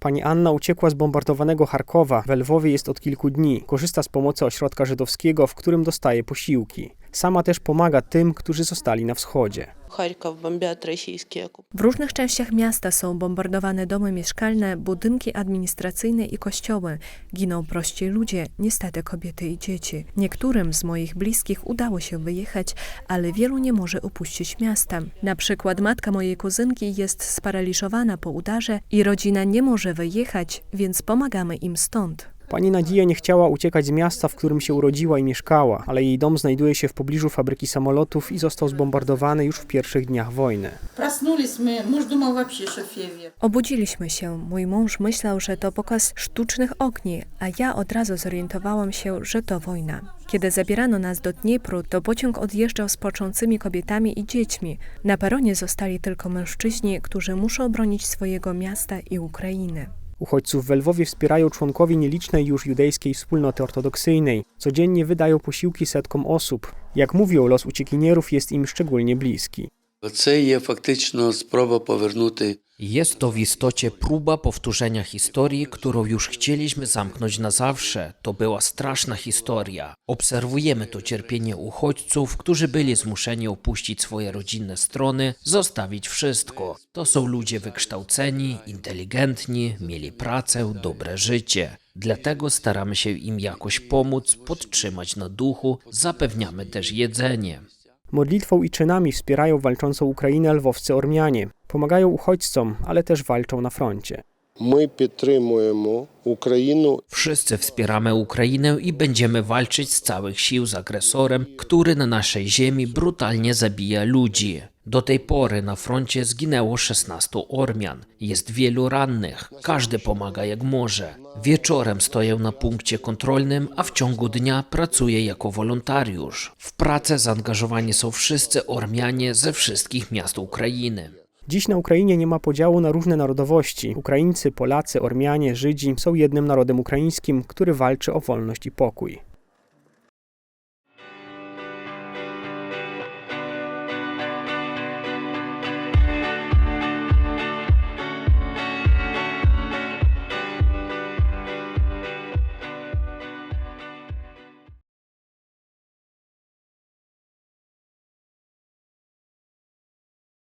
Pani Anna uciekła z bombardowanego Charkowa. We Lwowie jest od kilku dni. Korzysta z pomocy ośrodka żydowskiego, w którym dostaje posiłki. Sama też pomaga tym, którzy zostali na wschodzie. W różnych częściach miasta są bombardowane domy mieszkalne, budynki administracyjne i kościoły. Giną prości ludzie, niestety kobiety i dzieci. Niektórym z moich bliskich udało się wyjechać, ale wielu nie może opuścić miasta. Na przykład matka mojej kuzynki jest sparaliżowana po udarze i rodzina nie może wyjechać, więc pomagamy im stąd. Pani Nadzija nie chciała uciekać z miasta, w którym się urodziła i mieszkała, ale jej dom znajduje się w pobliżu fabryki samolotów i został zbombardowany już w pierwszych dniach wojny. Obudziliśmy się. Mój mąż myślał, że to pokaz sztucznych ogni, a ja od razu zorientowałam się, że to wojna. Kiedy zabierano nas do Dniepru, to pociąg odjeżdżał z płaczącymi kobietami i dziećmi. Na peronie zostali tylko mężczyźni, którzy muszą bronić swojego miasta i Ukrainy. Uchodźców w Lwowie wspierają członkowie nielicznej już judejskiej wspólnoty ortodoksyjnej. Codziennie wydają posiłki setkom osób. Jak mówią, los uciekinierów jest im szczególnie bliski. Це є фактично спроба повернути jest to w istocie próba powtórzenia historii, którą już chcieliśmy zamknąć na zawsze. To była straszna historia. Obserwujemy to cierpienie uchodźców, którzy byli zmuszeni opuścić swoje rodzinne strony, zostawić wszystko. To są ludzie wykształceni, inteligentni, mieli pracę, dobre życie. Dlatego staramy się im jakoś pomóc, podtrzymać na duchu, zapewniamy też jedzenie. Modlitwą i czynami wspierają walczącą Ukrainę lwowscy Ormianie. Pomagają uchodźcom, ale też walczą na froncie. Ми підтримуємо Україну Wszyscy wspieramy Ukrainę i będziemy walczyć z całych sił z agresorem, który na naszej ziemi brutalnie zabija ludzi. Do tej pory na froncie zginęło 16 Ormian. Jest wielu rannych. Każdy pomaga jak może. Wieczorem stoję na punkcie kontrolnym, a w ciągu dnia pracuję jako wolontariusz. W pracę zaangażowani są wszyscy Ormianie ze wszystkich miast Ukrainy. Dziś na Ukrainie nie ma podziału na różne narodowości. Ukraińcy, Polacy, Ormianie, Żydzi są jednym narodem ukraińskim, który walczy o wolność i pokój.